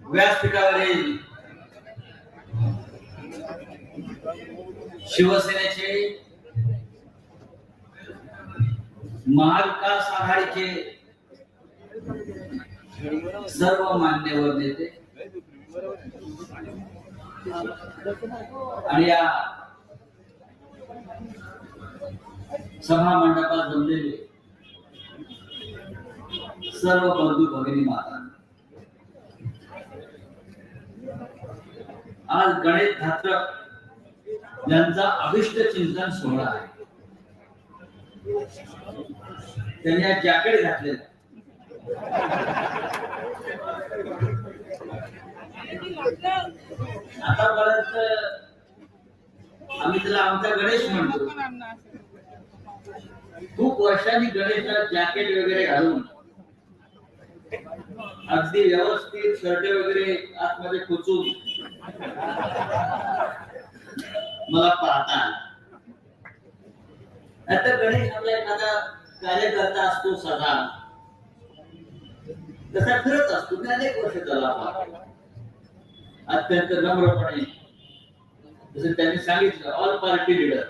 व्यासपीठावरील शिवसेनेचे महाविकास आघाडीचे सर्व मान्यवर नेते आणि या सभा मंडपात जमलेले सर्व बंधू भगिनी माता। आज गणेश धात्रक यांचा अभिष्ट चिंतन सोहळा आहे। त्यांनी आज जॅकेट घातले आतापर्यंत आम्ही त्याला आमचा गणेश म्हणतो। खूप वर्षांनी गणेशला जॅकेट वगैरे घालून अगदी व्यवस्थित शर्ट वगैरे आतमध्ये खोचून. मला पाहता आता गणेश आपला एखादा कार्यकर्ता असतो सदा. तसा खरंच असतो. मी अनेक वर्ष त्याला अत्यंत नम्रपणे. जसं त्यांनी सांगितलं ऑल पार्टी लिडर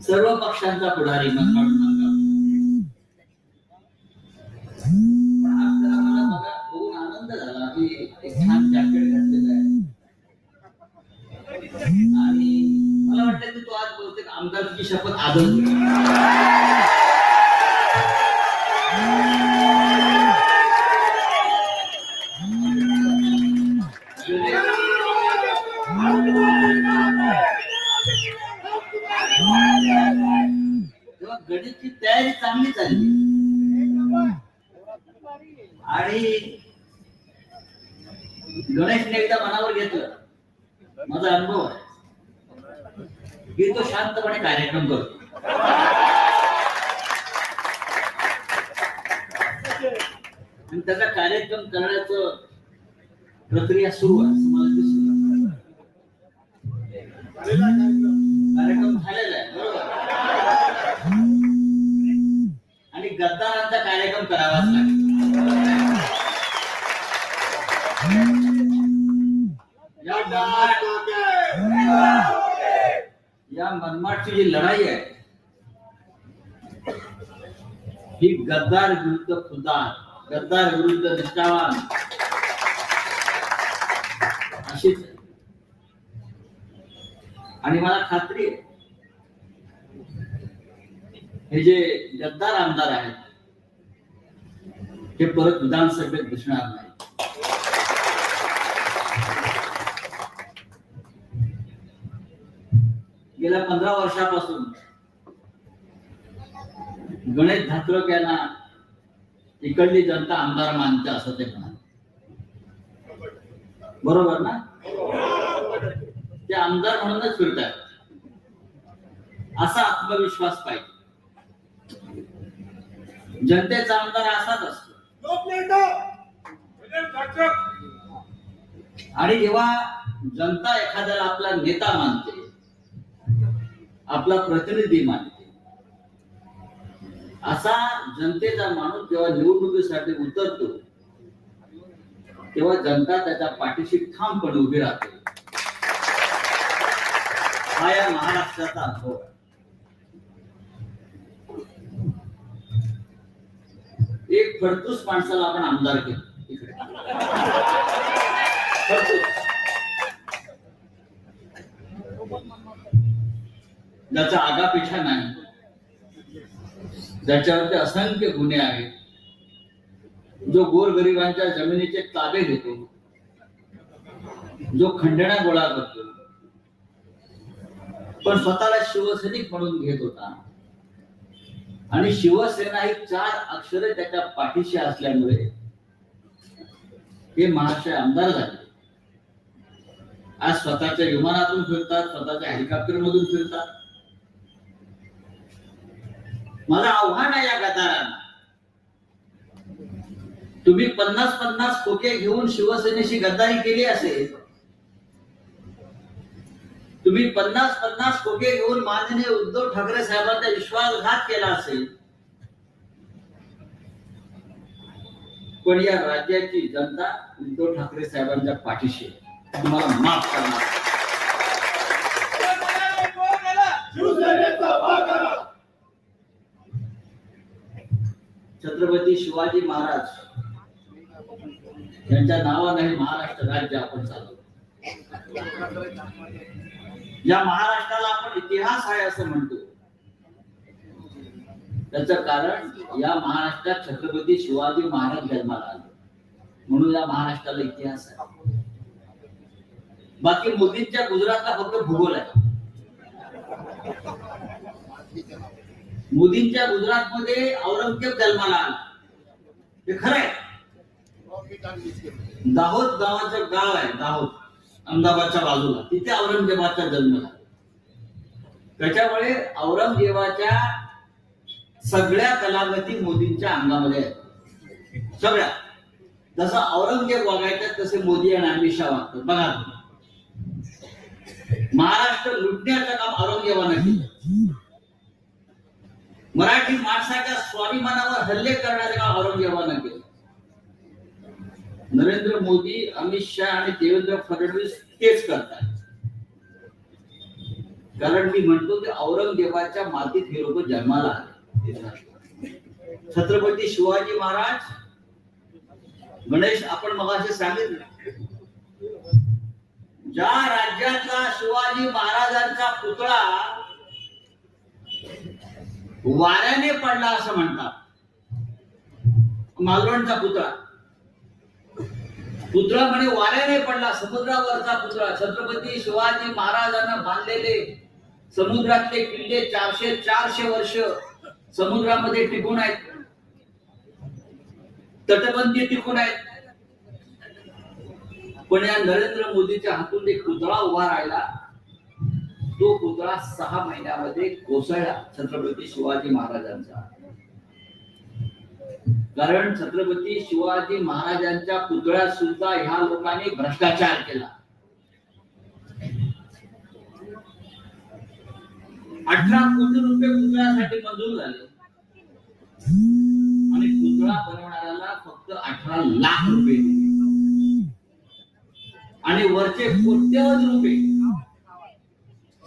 सर्व पक्षांचा पुढारी मनमाड शपथ आदर तेव्हा गणितची तयारी चांगली झाली. आणि गणेशने एकदा मनावर घेतलं. माझा अनुभव आहे. मी तो शांतपणे कार्यक्रम करतो. आणि त्याचा कार्यक्रम करण्याचं प्रक्रिया सुरू आहे. मला दिसलं कार्यक्रम झालेला आहे बरोबर आणि गद्दारांचा कार्यक्रम करावाच लागेल या मनमाड या मनमाडची जी लढाई आहे ही गद्दार विरुद्ध खुदार गद्दार विरुद्ध निष्ठावान। अशीच आहे. आणि मला खात्री आहे हे जे गद्दार आमदार आहेत हे परत विधानसभेत दिसणार नाही गेल्या पंधरा वर्षापासून गणेश धात्रक यांना इकडली जनता आमदार मानते असं ते म्हणाले. बरोबर ना? ते आमदार म्हणूनच फिरतात. असा आत्मविश्वास पाहिजे. जनतेचा आमदार असाच असतो. आणि जेव्हा जनता एखाद्याला आपला नेता मानते आपला प्रतिनिधी मानते. असा जनतेचा माणूस जेव्हा निवडणुकीसाठी उतरतो तेव्हा जनता त्याच्या पाठीशी ठामपणे उभी राहते. हा या महाराष्ट्राचा अनुभव एक फडतूस माणसाला आपण आमदार केलं. इकडे. फडतूस. ज्याचा आगापिछा नाही. ज्याच्यावरती असंख्य गुन्हे आहेत. जो गोरगरिबांच्या जमिनीचे ताबे घेतो. जो खंडणा गोळा करतो. पण स्वतःला शिवसैनिक म्हणून घेत होता. आणि शिवसेना ही चार अक्षरे त्याच्या पाठीशी असल्यामुळे हे महाशय आमदार झाले. आज स्वतःच्या विमानातून फिरतात स्वतःच्या हेलिकॉप्टर मधून फिरतात. माझं आव्हान आहे या गदारांना तुम्ही पन्नास पन्नास खोके घेऊन शिवसेनेशी गद्दारी केली असेल तुम्ही पन्नास पन्नास खोके घेऊन माननीय उद्धव ठाकरे साहेबांचा विश्वासघात केला असेल पण या राज्याची जनता उद्धव ठाकरे साहेबांच्या पाठीशी तुम्हाला माफ करणार शिवसेनेचा भागाला छत्रपती शिवाजी महाराज यांच्या नावाने महाराष्ट्र राज्य आपण चालवतो. या महाराष्ट्राला आपण इतिहास आहे असं म्हणतो. त्याच कारण या महाराष्ट्रात छत्रपती शिवाजी महाराज जन्माला आले. म्हणून या महाराष्ट्राला इतिहास आहे. बाकी मोदींच्या गुजरातला फक्त भूगोल आहे. मोदींच्या गुजरात मध्ये औरंगजेब जन्माला आला. हे खरं आहे. दाहोद गावाचं गाव आहे दाहोद. अहमदाबादच्या बाजूला. तिथे औरंगजेबाचा जन्म झाला. त्याच्यामुळे औरंगजेबाच्या सगळ्या कलागती मोदींच्या अंगामध्ये आहेत. सगळ्या. जसं औरंगजेब वागायचं तसे मोदी आणि अमित शहा वागतात. बघा महाराष्ट्र लुटण्याचं काम औरंगजेबानं केलं मराठी माणसाच्या स्वाभिमानावर हल्ले करण्याचं काम औरंगजेबानं केलं? नरेंद्र मोदी अमित शहा आणि देवेंद्र फडणवीस तेच करतात. कारण मी म्हणतो की औरंगजेबाच्या मातीत हे लोक जन्माला आले. छत्रपती शिवाजी महाराज गणेश आपण मगाशी सांगितलं. ज्या राज्यातला शिवाजी महाराजांचा पुतळा वाऱ्याने पडला असं म्हणतात. मालवणचा पुतळा. पुतळा म्हणे वाऱ्याने पडला समुद्रावरचा पुतळा. छत्रपती शिवाजी महाराजांना बांधलेले समुद्रातले किल्ले चारशे चारशे वर्ष समुद्रामध्ये टिकून आहेत. तटबंदी टिकून आहेत. पण या नरेंद्र मोदीच्या हातून एक पुतळा उभा राहिला. तो पुतळा सहा महिन्यामध्ये कोसळला छत्रपती शिवाजी महाराजांचा. कारण छत्रपती शिवाजी महाराजांच्या पुतळ्यात सुद्धा ह्या लोकांनी भ्रष्टाचार केला. अठरा कोटी रुपये पुतळ्यासाठी मंजूर झाले. आणि पुतळा बनवणाऱ्याला फक्त अठरा लाख रुपये दिले. आणि वरचे कोट्यवधी रुपये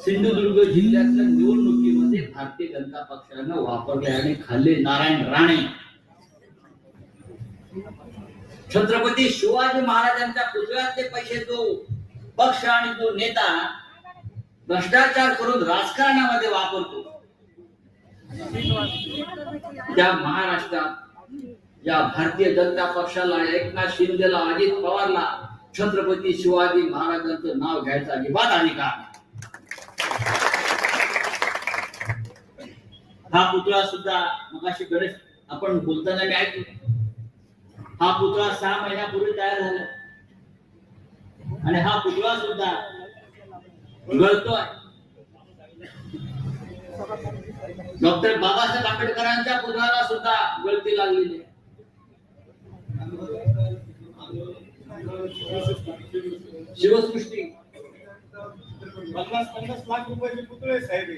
सिंधुदुर्ग जिल्ह्यातल्या निवडणुकीमध्ये भारतीय जनता पक्षानं वापरले आणि खाल्ले नारायण राणे छत्रपती शिवाजी महाराजांच्या पुतळ्यातले पैसे जो पक्ष आणि तो नेता भ्रष्टाचार करून राजकारणामध्ये वापरतो त्या महाराष्ट्रात या भारतीय जनता पक्षाला एकनाथ शिंदेला अजित पवारला छत्रपती शिवाजी महाराजांचं नाव घ्यायचं अजिबात आणि नाही. हा पुतळा सुद्धा मगाशी गणेश आपण बोलताना मी हा पुतळा सहा महिन्यापूर्वी तयार झाला. आणि हा पुतळा सुद्धा गळतोय. डॉक्टर बाबासाहेब आंबेडकरांच्या पुतळ्याला सुद्धा गळती लागलेली आहे. शिवसृष्टी. पन्नास पन्नास लाख रुपयाचे पुतळे साहेब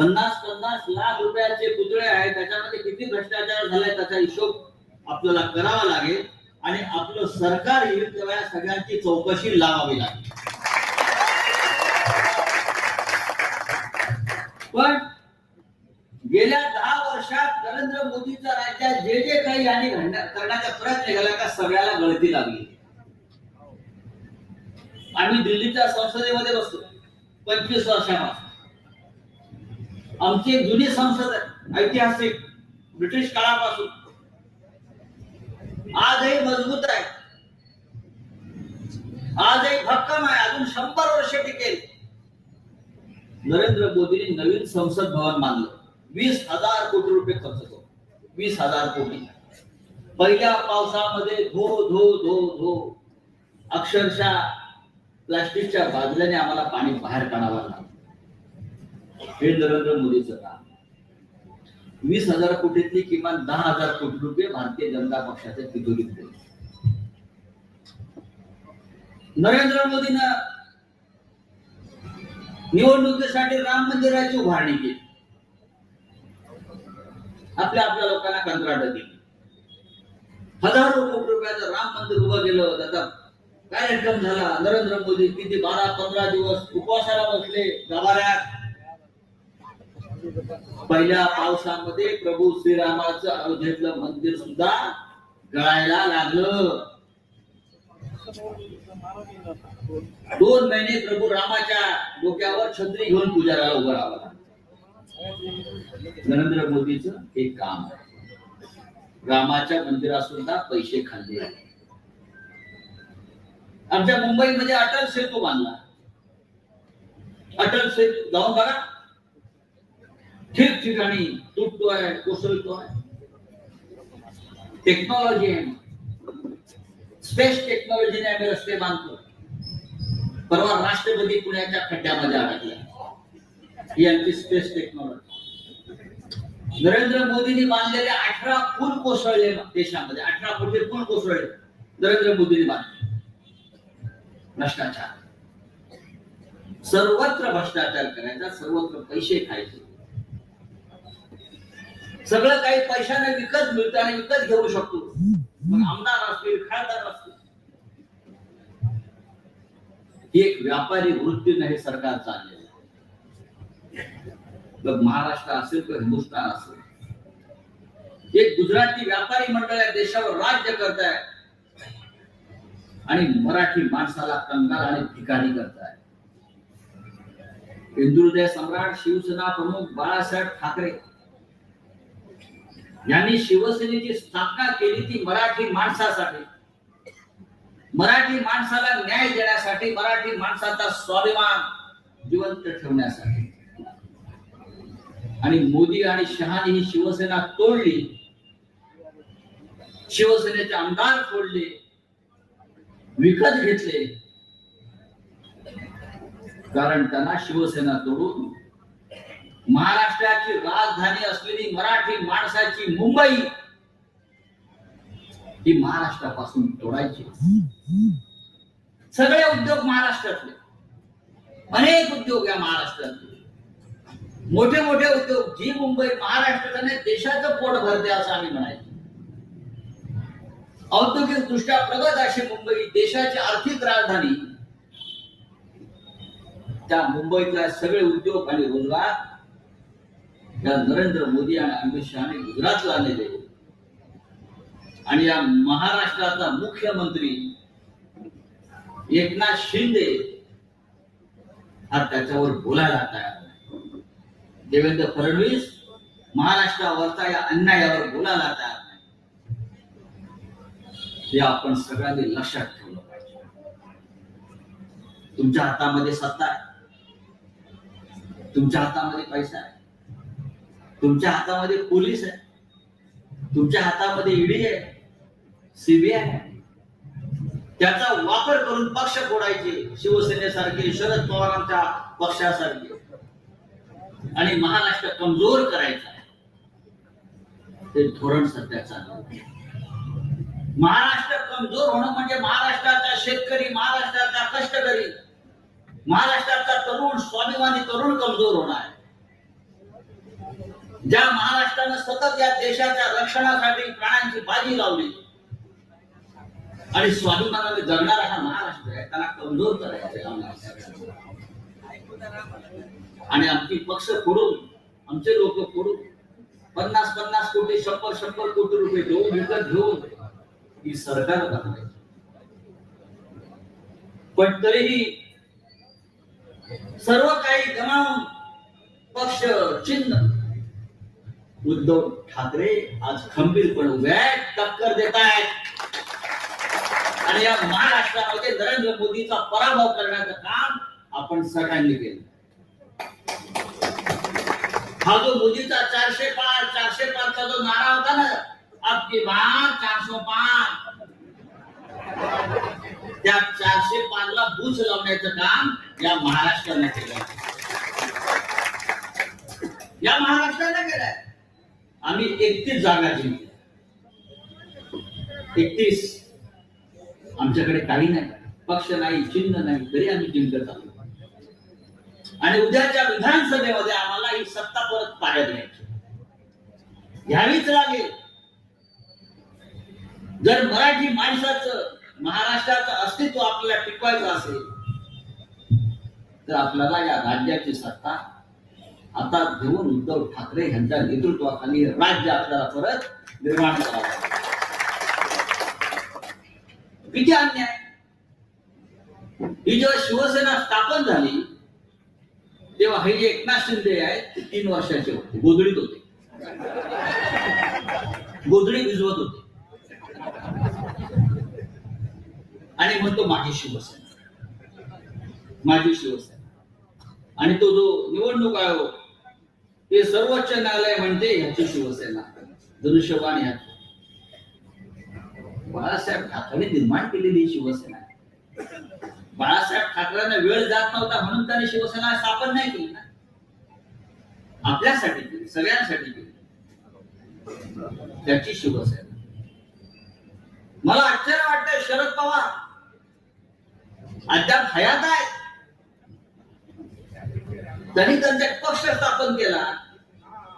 पन्नास पन्नास लाख रुपयाचे पुतळे आहेत त्याच्यामध्ये किती भ्रष्टाचार झालाय त्याचा हिशोब आपल्याला करावा लागेल. आणि आपलं सरकार येईल तेव्हा या सगळ्यांची चौकशी लावावी लागेल. पण गेल्या दहा वर्षात नरेंद्र मोदीच्या राज्यात जे जे काही यांनी करण्याचा प्रयत्न केला त्या सगळ्याला गळती लागली. आम्ही दिल्लीच्या संसदेमध्ये बसतो पंचवीस वर्षापासून. आमची एक जुनी संसद आहे ऐतिहासिक ब्रिटिश काळापासून. आजही मजबूत आहे. आजही भक्कम आहे. अजून शंभर वर्ष टिकेल. नरेंद्र मोदींनी नवीन संसद भवन बांधलं. वीस हजार कोटी रुपये खर्च होतो वीस हजार कोटी. पहिल्या पावसामध्ये धो धो धो धो. अक्षरशः प्लास्टिकच्या बाजल्याने आम्हाला पाणी बाहेर काढावं लागलं. हे नरेंद्र मोदीचं काम वीस हजार कोटीतली किमान दहा हजार कोटी रुपये भारतीय जनता पक्षाच्या तिजोरीत गेले नरेंद्र मोदीनं निवडणुकीसाठी राम मंदिराची उभारणी केली. आपल्या आपल्या लोकांना कंत्राट दिली. हजारो कोटी रुपयाचं राम मंदिर उभं केलं त्याचा कार्यक्रम झाला? नरेंद्र मोदी किती बारा पंधरा दिवस उपवासाला बसले गाभाऱ्यात पहिल्या पावसामध्ये प्रभू श्रीरामाचं अयोध्येतलं मंदिर सुद्धा गळायला लागलं. दोन महिने प्रभू रामाच्या डोक्यावर छत्री घेऊन पुजाराला उभं राहावं नरेंद्र मोदीचं हे काम आहे. रामाच्या मंदिरात सुद्धा पैसे खाल्ले आहे आमच्या मुंबईमध्ये अटल सेतू बांधला. अटल सेतू जाऊन बघा. ठिकठिकाणी तुटतोय कोसळतोय टेक्नॉलॉजी आहे स्पेस टेक्नॉलॉजीने आम्ही रस्ते बांधतो परवा राष्ट्रपती पुण्याच्या खड्ड्यामध्ये अडकल्या ही आमची स्पेस टेक्नॉलॉजी नरेंद्र मोदींनी बांधलेले अठरा पूल कोसळले देशामध्ये अठरा कोटी पूल कोसळले नरेंद्र मोदींनी बांधले भ्रष्टाचार सर्वत्र भ्रष्टाचार करायचा सर्वत्र पैसे खायचे सगळं काही पैशाने विकत मिळतं आणि विकत घेऊ शकतो. आमदार असतील खासदार असतील. ही एक व्यापारी वृत्तीने हे सरकार चाललेलं आहे. मग महाराष्ट्र असेल किंवा हिंदुस्थान असेल. एक गुजराती व्यापारी मंडळ या देशावर राज्य करत आहे आणि मराठी माणसाला कंगाल आणि ठिकाणी करताय. हिंदुहृदय सम्राट शिवसेना प्रमुख बाळासाहेब ठाकरे यांनी शिवसेनेची स्थापना केली ती मराठी माणसासाठी. मराठी माणसाला न्याय देण्यासाठी मराठी माणसाचा स्वाभिमान जिवंत ठेवण्यासाठी. आणि मोदी आणि शहानी ही शिवसेना तोडली. शिवसेनेचे आमदार तोडले विकत घेतले. कारण त्यांना शिवसेना तोडून महाराष्ट्राची राजधानी असलेली मराठी माणसाची मुंबई ही महाराष्ट्रापासून तोडायची. सगळे उद्योग महाराष्ट्रातले. अनेक उद्योग या महाराष्ट्रातले. मोठे मोठे उद्योग जी मुंबई महाराष्ट्राने देशाचं पोट भरते असं आम्ही म्हणायचो. औद्योगिक दृष्ट्या प्रगत अशी मुंबई देशाची आर्थिक राजधानी. त्या मुंबईतल्या सगळे उद्योग आणि रोजगार या नरेंद्र मोदी आणि अमित शहाने गुजरातला आणलेले आणि या महाराष्ट्राचा मुख्यमंत्री एकनाथ शिंदे हा त्याच्यावर बोलायला तयार नाही. देवेंद्र फडणवीस महाराष्ट्रावरचा या अन्यायावर बोलायला तयार नाही. हे आपण सगळ्यांनी लक्षात ठेवलं पाहिजे. तुमच्या हातामध्ये सत्ता आहे. तुमच्या हातामध्ये पैसा आहे. तुमच्या हातामध्ये पोलीस आहे. तुमच्या हातामध्ये ईडी आहे. सीबीआय आहे. त्याचा वापर करून पक्ष फोडायचे. शिवसेनेसारखे शरद पवारांच्या पक्षासारखे. आणि महाराष्ट्र कमजोर करायचा आहे. ते धोरण सध्या चालू महाराष्ट्र कमजोर होणं म्हणजे महाराष्ट्राचा शेतकरी महाराष्ट्राचा कष्टकरी महाराष्ट्राचा तरुण स्वाभिमानी तरुण कमजोर होणार. ज्या महाराष्ट्रानं सतत या देशाच्या रक्षणासाठी प्राणांची बाजी लावली. आणि स्वाभिमानाने जगणारा हा महाराष्ट्र आहे त्याला कमजोर करायचं आणि आमची पक्ष फोडून आमचे लोक फोडून पन्नास पन्नास कोटी शंभर शंभर कोटी रुपये देऊन विकत घेऊन ही सरकार बनवायची पण तरीही सर्व काही गमावून पक्ष चिन्ह उद्धव ठाकरे आज खंबीरपणे उभे आहेत टक्कर देत आहेत. आणि या महाराष्ट्रामध्ये नरेंद्र मोदीचा पराभव करण्याचं काम आपण सगळ्यांनी केलं. हा जो मोदीचा चारशे पाच चारशे पाचचा जो नारा होता ना आपकी बात चारशे पाच. त्या चारशे पाच ला लावण्याचं काम या महाराष्ट्राने केलं. या महाराष्ट्राने केलंय. आम्ही एकतीस जागा जिंकल्या. एकतीस. आमच्याकडे काही नाही पक्ष नाही चिन्ह नाही तरी आम्ही जिंकत आलो आणि उद्याच्या विधानसभेमध्ये आम्हाला ही सत्ता परत ताब्यात घ्यायची घ्यावीच लागेल. जर मराठी माणसाचं महाराष्ट्राचं अस्तित्व आपल्याला टिकवायचं असेल तर आपल्याला या राज्याची सत्ता आता घेऊन उद्धव ठाकरे यांच्या नेतृत्वाखाली राज्य आपल्याला परत निर्माण करावं किती अन्याय? ही जेव्हा शिवसेना स्थापन झाली तेव्हा हे जे एकनाथ शिंदे आहेत ते तीन वर्षाचे होते. गोधडीत होते. गोधडी भिजवत होते. आणि म्हणतो माझी शिवसेना. माझी शिवसेना. आणि तो जो निवडणूक आयोग हे सर्वोच्च न्यायालय म्हणते ह्याची शिवसेना. धनुष्यबाण ह्याची बाळासाहेब ठाकरे निर्माण केलेली शिवसेना बाळासाहेब ठाकरेंना वेळ जात नव्हता म्हणून त्यांनी शिवसेना स्थापन नाही केली ना. आपल्यासाठी केली सगळ्यांसाठी केली. त्याची शिवसेना. मला आश्चर्य वाटतंय शरद पवार. अद्याप हयात आहे त्यांनी त्यांचा पक्ष स्थापन केला.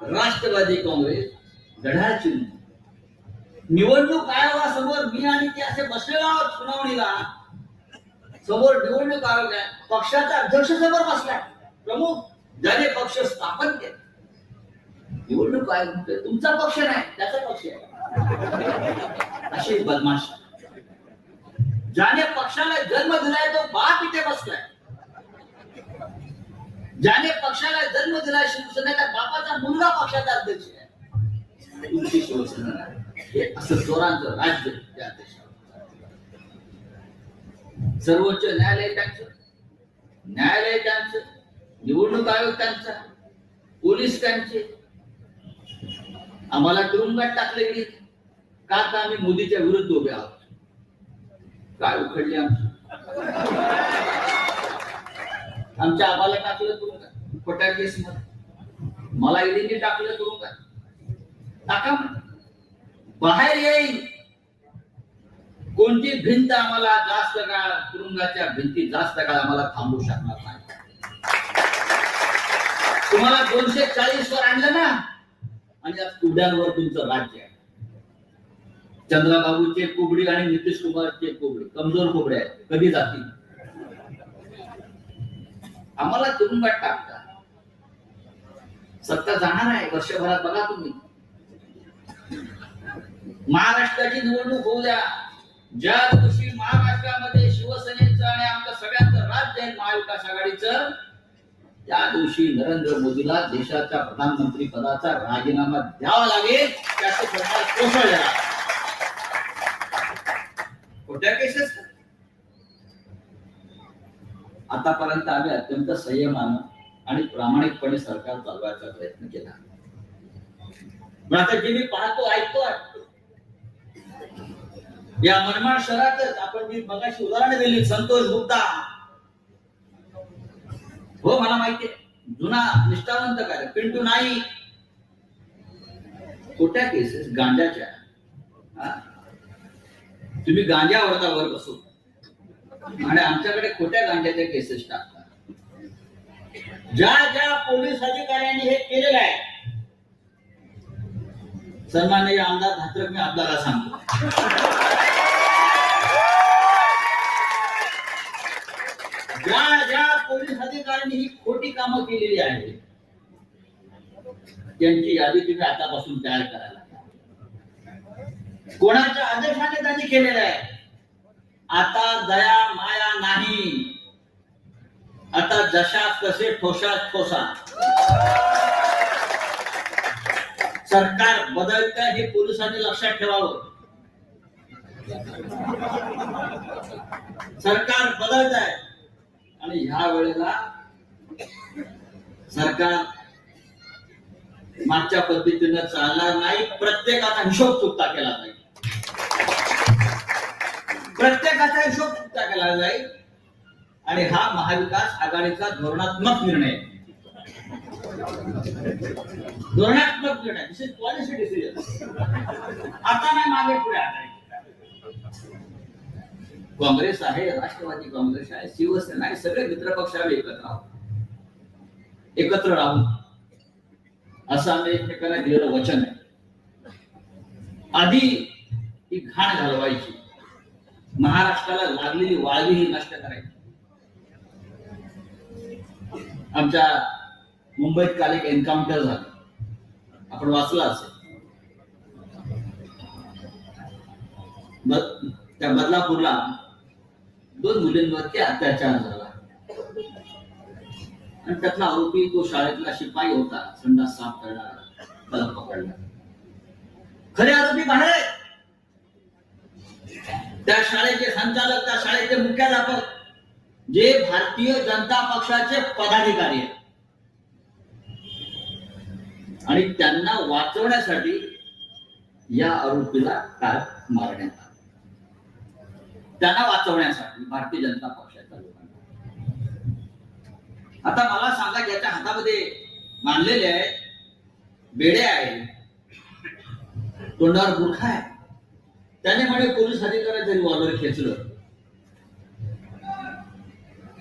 राष्ट्रवादी काँग्रेस घड्याळ चिन्ह निवडणूक आयोगासमोर मी आणि ते असे बसलेलो आहोत सुनावणीला. समोर निवडणूक आयोग आहे पक्षाचा अध्यक्ष समोर बसलाय. प्रमुख ज्याने पक्ष स्थापन केले. निवडणूक आयोग म्हणतोय, तुमचा पक्ष नाही त्याचा पक्ष आहे. अशी बदमाश. ज्याने पक्षाला जन्म दिलाय तो बाप इथे बसलाय. ज्याने पक्षाला जन्म दिला शिवसेना त्या बापाचा मुलगा पक्षाचा अध्यक्ष आहे. तुमची शिवसेना हे असं चोरांचं राज्य त्या देशात सर्वोच्च न्यायालय त्यांचं न्यायालय त्यांचं निवडणूक आयोग त्यांचा पोलीस त्यांचे. आम्हाला तुरुंगात टाकले गेले का तर आम्ही मोदीच्या विरुद्ध उभे आहोत? काय उखडली आमचं? आमच्या आम्हाला टाकलं खोट्या केस मध्ये मला ईडीने टाकलं तुरुंगात टाका बाहेर येईल कोणती भिंत आम्हाला जास्त काळ तुरुंगाच्या भिंती जास्त काळ आम्हाला थांबू शकणार नाही. तुम्हाला दोनशे चाळीस वर आणलं ना आणि आज कुड्यांवर तुमचं राज्य आहे. चंद्राबाबूचे कुबडी आणि नितीश कुमारचे कुबडी कमजोर कुबडे आहेत कधी जातील? आम्हाला तुरुंगात टाकतात. सत्ता जाणार आहे वर्षभरात बघा तुम्ही. महाराष्ट्राची निवडणूक होऊ द्या. ज्या दिवशी महाराष्ट्रामध्ये शिवसेनेचं आणि आमचं सगळ्यांचं राज्य आहे महाविकास आघाडीचं त्या दिवशी नरेंद्र मोदीला देशाच्या प्रधानमंत्री पदाचा राजीनामा द्यावा लागेल त्याचे सरकार कोसळलेलं आहे. खोट्या केसेस आतापर्यंत आम्ही अत्यंत संयमानं आणि प्रामाणिकपणे सरकार चालवायचा प्रयत्न केला. पण आता जे मी पाहतो ऐकतो या मनमाड शहरातच आपण जी मगाशी उदाहरण दिली संतोष गुप्ता. हो मला माहितीये जुना निष्ठावंत कार्य पिंटू नाही खोट्या केसेस गांजाच्या. हा? तुम्ही गांजावर बसू. आणि आमच्याकडे खोट्या गांजाच्या केसेस टाक. ज्या ज्या पोलीस अधिकाऱ्यांनी हे केलेलं आहे सन्माननीय आमदार धात्रक मी आपल्याला सांगतो. ज्या ज्या पोलीस अधिकाऱ्यांनी ही खोटी कामं केलेली आहेत त्यांची यादी तुम्ही आतापासून तयार करायला कोणाच्या आदेशाने त्यांनी केलेलं आहे? आता दया माया नाही. आता जशात तसे ठोसात. ठोसा सरकार बदलत हे पोलिसांनी लक्षात ठेवावं. सरकार बदलत आहे आणि ह्या वेळेला सरकार मागच्या पद्धतीनं चालणार नाही. प्रत्येकाचा हिशोब चुकता केला जाईल. प्रत्येकाचा हिशोब चुकता केला जाईल. आणि हा महाविकास आघाडीचा धोरणात्मक निर्णय. धोरणात्मक निर्णय दिस इज पॉलिसी डिसिजन आता नाही मागे पुढे आघाडी. काँग्रेस आहे राष्ट्रवादी काँग्रेस आहे शिवसेना आहे सगळे मित्रपक्ष आम्ही एकत्र आहोत. एकत्र राहून असं आम्ही एकमेकांना दिलेलं वचन आहे. आधी ही घाण घालवायची. महाराष्ट्राला लागलेली वाळवी ही नष्ट करायची. आमच्या मुंबईत काल एक एन्काउंटर झालं. आपण वाचला असेल. त्या बदलापूरला दोन मुलींवरती अत्याचार झाला. आणि त्यातला आरोपी तो शाळेतला शिपाई होता संडास साफ करणारा त्याला पकडला खरे आरोपी बाहेर आहेत. त्या शाळेचे संचालक त्या शाळेचे मुख्याध्यापक जे भारतीय जनता पक्षाचे पदाधिकारी आहेत. आणि त्यांना वाचवण्यासाठी या आरोपीला काल मारण्यात आलं? त्यांना वाचवण्यासाठी भारतीय जनता पक्षाच्या लोकांना. आता मला सांगा ज्याच्या हातामध्ये मानलेले आहे बेडे आहे तोंडावर बुरखा आहे त्याने म्हणे पोलीस अधिकाऱ्याचं रिव्हॉल्वर खेचलं.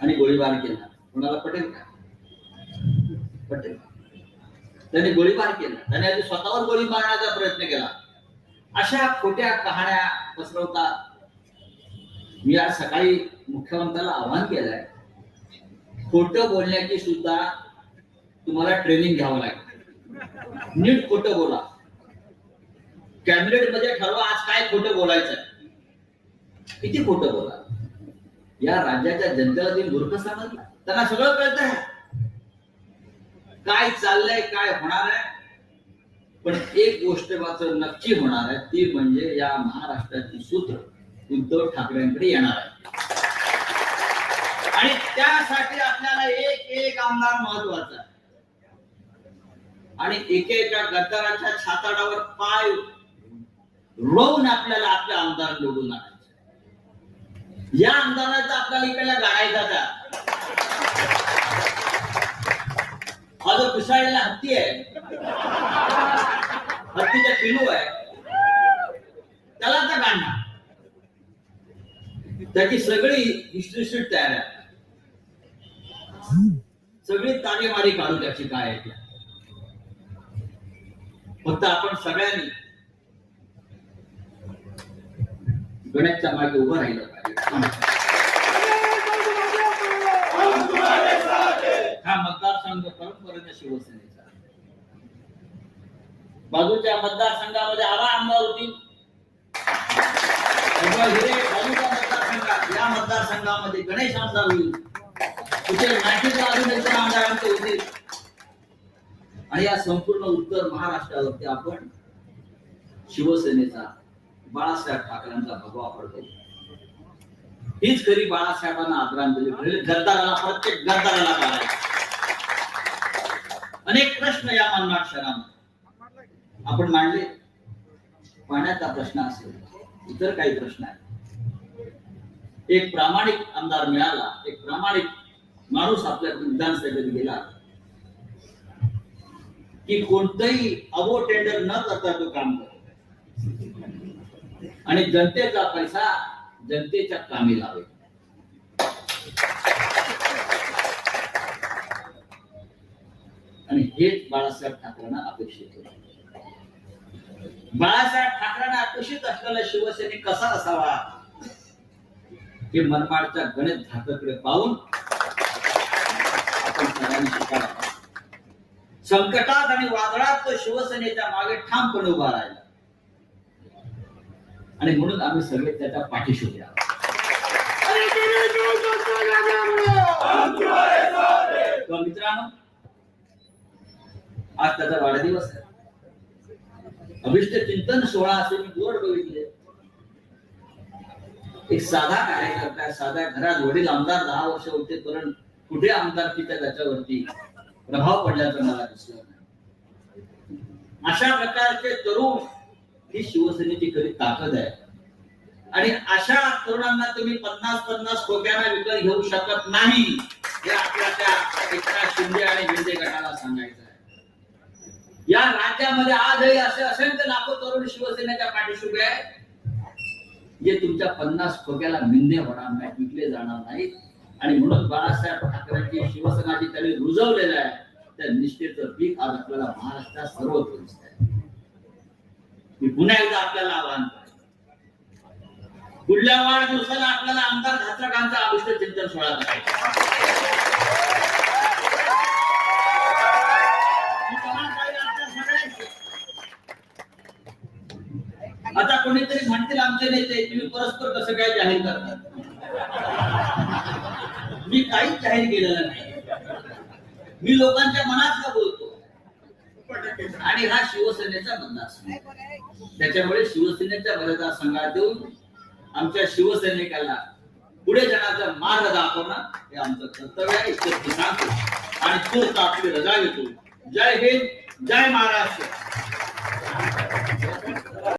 आणि गोळीबार केला. कोणाला पटेल का? पटेल. त्याने गोळीबार केला. त्याने आधी स्वतःवर गोळी मारण्याचा प्रयत्न केला. अशा खोट्या कहाण्या पसरवतात. मी आज सकाळी मुख्यमंत्र्याला आवाहन केलंय खोटं बोलण्याची सुद्धा तुम्हाला ट्रेनिंग घ्यावं लागेल. नीट खोट बोला. कॅबिनेटमध्ये ठरवा आज काय खोटं बोलायचं किती खोट बोला? या राज्याच्या जनतेला मूर्ख समजला. त्यांना सगळं कळत आहे काय चाललंय काय होणार आहे? पण एक गोष्ट मात्र नक्की होणार आहे ती म्हणजे या महाराष्ट्राची सूत्र उद्धव ठाकरेंकडे येणार आहे. आणि त्यासाठी आपल्याला एक एक आमदार महत्त्वाचा आहे. आणि एकेका गद्दाराच्या छाताडावर पाय रोवून आपल्याला आपले आमदार निवडून आले या आमदाराचा आपल्याला इकडला गाडायचा का हा जो पिसाळलेला हत्ती आहे हत्तीचा पिलू आहे त्याला तर गाडणार त्याची सगळी इन्स्टिट्यूट तयार आहे. सगळी तारेमारी काढू त्याची काय आहे ते. फक्त आपण सगळ्यांनी गणेशच्या मागे उभं राहिलं पाहिजे. हा मतदारसंघ परंपरेने शिवसेनेचा. बाजूच्या मतदारसंघामध्ये आला आमदार होती मतदारसंघात या मतदारसंघामध्ये गणेश आमदार होईल. तिथे नाशिकला अजून आणि या संपूर्ण उत्तर महाराष्ट्रावरती आपण शिवसेनेचा बाळासाहेब ठाकरेंचा भगवा पडतो. हीच खरी बाळासाहेबांना आदरांजली म्हणजे गद्दाराला प्रत्येक गद्दाराला काढायचं अनेक प्रश्न या मनमाड शहरामध्ये. आपण मांडले. पाण्याचा प्रश्न असेल इतर काही प्रश्न आहेत. एक प्रामाणिक आमदार मिळाला एक प्रामाणिक माणूस आपल्या विधानसभेत गेला. की कोणतंही अबो टेंडर न करता तो काम करतो. आणि जनतेचा पैसा जनतेच्या कामी लावेल आणि हेच बाळासाहेब ठाकरेंना अपेक्षित होते. बाळासाहेब ठाकरेंना अपेक्षित असलेला शिवसैनिक कसा असावा? हे मनमाडच्या गणेश धाककडे पाहून आपण सगळ्यांनी शिकायला संकटात आणि वादळात तो शिवसेनेच्या मागे ठामपणे उभा राहिला. आणि म्हणून आम्ही सगळे त्याच्या पाठीशी उभे आहोत. मित्रांनो आज त्याचा वाढदिवस आहे. अभिष्ट चिंतन सोहळा असे मी बोर्ड बघितले. एक साधा कार्यकर्ता आहे, साध्या घरात वडील आमदार दहा वर्ष होते पण कुठे आमदार आमदारकीच्या त्याच्यावरती प्रभाव पडल्याचं मला दिसलं अशा प्रकारचे तरुण ही शिवसेनेची खरी ताकद आहे. आणि अशा तरुणांना तुम्ही पन्नास पन्नास खोक्यांना विकत घेऊ शकत नाही हे आपल्या त्या एकनाथ शिंदे आणि शिंदे गटाला सांगायचं आहे. या राज्यामध्ये आजही असे असंख्य लाखो तरुण शिवसेनेच्या पाठीशी उभे आहेत. जे तुमच्या पन्नास खोक्याला मिंदे होणार नाही विकले जाणार नाहीत. आणि म्हणून बाळासाहेब ठाकरेंची शिवसेना जी त्यांनी रुजवलेलं आहे. त्या निष्ठेचं पीक आज आपल्याला महाराष्ट्रात सर्वत्र दिसत आहे मी पुन्हा एकदा आपल्याला आवाहन पुढल्या पुढल्या वाढदिवसाला आपल्याला आमदार घातरकांचा अभिष्ट चिंतन सोहळा करायचा. आता कोणीतरी म्हणतील आमचे नेते तुम्ही परस्पर कसं काय जाहीर करतात मी काहीच जाहीर केलेलं नाही. मी लोकांच्या मनातलं बोलतो? आणि हा शिवसेनेचा मतदारसंघ. त्याच्यामुळे शिवसेनेच्या मतदारसंघात येऊन आमच्या शिवसैनिकांना पुढे जाण्याचा मार्ग दाखवणं हे आमचं कर्तव्य आहे. सांगतो. आणि तूर्त आपली रजा घेतो. जय हिंद जय महाराष्ट्र.